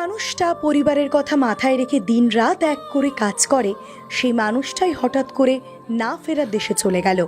মানুষটা পরিবারের কথা মাথায় রেখে দিন রাত এক করে কাজ করে, সেই মানুষটাই হঠাৎ করে না ফেরার দেশে চলে গেল।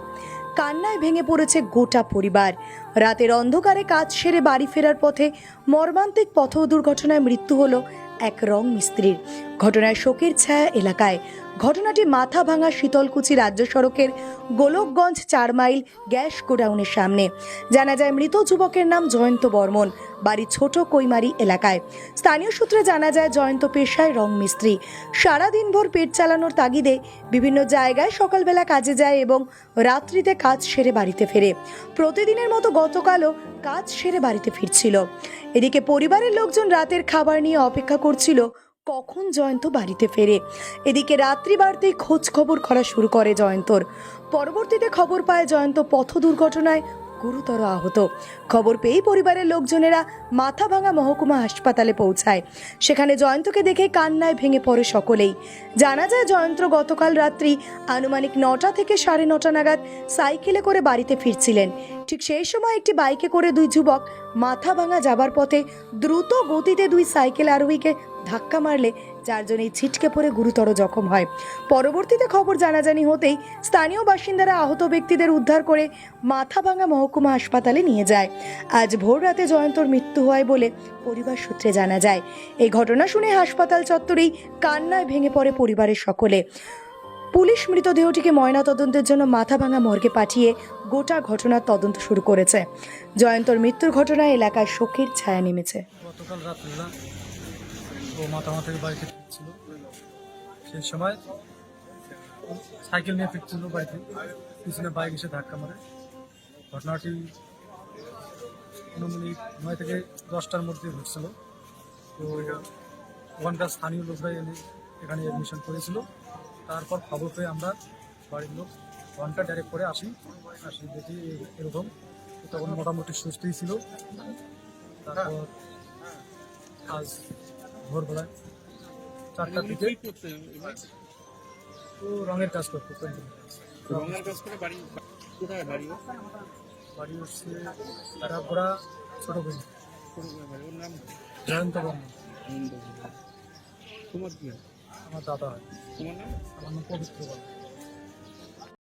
কান্নায় ভেঙে পড়েছে গোটা পরিবার। রাতের অন্ধকারে কাজ সেরে বাড়ি ফেরার পথে মর্মান্তিক পথ দুর্ঘটনায় মৃত্যু হলো এক রং মিস্ত্রির। ঘটনায় শোকের ছায়া এলাকায়। ঘটনাটি মাথা ভাঙা শীতলকুচি রাজ্য সড়কের গোলকগঞ্জ চার মাইল গ্যাস গোডাউনের সামনে। জানা যায়, মৃত যুবকের নাম জয়ন্ত বর্মন, বাড়ি ছোট কৈমারি এলাকায়। স্থানীয় সূত্রে জানা যায়, জয়ন্ত পেশায় রং মিস্ত্রি। সারাদিন ভোর পেট চালানোর তাগিদে বিভিন্ন জায়গায় সকালবেলা কাজে যায় এবং রাত্রিতে কাজ সেরে বাড়িতে ফেরে। প্রতিদিনের মতো গতকালও কাজ সেরে বাড়িতে ফিরছিল। এদিকে পরিবারের লোকজন রাতের খাবার নিয়ে অপেক্ষা করছিল কখন জয়ন্ত বাড়িতে ফেরে? এদিকে রাত্রি বাড়তেই খোঁজ খবর করা শুরু করে জয়ন্তর। পরবর্তীতে খবর পায় জয়ন্ত পথ দুর্ঘটনায় গুরুতর আহত। খবর পেয়েই পরিবারের লোকজনেরা মাথা ভাঙা মহকুমা হাসপাতালে পৌঁছায়। সেখানে জয়ন্তকে দেখে কান্নায় ভেঙে পড়ে সকলেই। জানা যায় জয়ন্ত গতকাল রাত্রি আনুমানিক নটা থেকে সাড়ে নটা নাগাদ সাইকেলে করে বাড়িতে ফিরছিলেন। ঠিক সেই সময় একটি বাইকে করে দুই যুবক মাথা ভাঙা যাবার পথে দ্রুত গতিতে দুই সাইকেল আরোহীকে ধাক্কা মারলে চারজনেই ছিটকে পড়ে গুরুতর জখম হয়। পরবর্তীতে খবর জানাজানি হতেই স্থানীয় বাসিন্দারা আহত ব্যক্তিদের উদ্ধার করে মাথা ভাঙা মহকুমা হাসপাতালে নিয়ে যায়। আজ ভোর রাতে জয়ন্তর মৃত্যু হয় বলে পরিবার সূত্রে জানা যায়। এই ঘটনা শুনে হাসপাতাল চত্বরেই কান্নায় ভেঙে পড়ে পরিবারের সকলে। পুলিশ মৃতদেহটিকে ময়নাতদন্তের জন্য মাথা ভাঙা মর্গে পাঠিয়ে গোটা ঘটনার তদন্ত শুরু করেছে। জয়ন্তর মৃত্যুর ঘটনায় এলাকায় শোকের ছায়া নেমেছে। ও মাতামা থেকে বাড়িতে ফিরছিল সেই সময় সাইকেল নিয়ে ফিরছিল বাড়িতে। পিছনে বাইক এসে ধাক্কা মারে। ঘটনাটি অনুমানিক নয় থেকে দশটার মধ্যে ঘটছিল। তো ওখানকার স্থানীয় লোকরাই এনে এখানে অ্যাডমিশন করেছিল। তারপর খবর পেয়ে আমরা বাড়ির লোক ঘণ্টা ডাইরেক্ট করে আসি। আসি দেখি এরকম। তখন মোটামুটি সুস্থই ছিল। তারপর আজ ভোরবেলায় চারটার দিকে। তো রঙের কাজ করতো রঙের কাজ করে বাড়ি কোথায় বাড়ি? বাড়ি হচ্ছে তারাপড়া ছোট ওর নাম জয়ন্ত তোমার কি আমার দাদা হয়। তোমার নাম? আমার নাম পবিত্র বর্মন।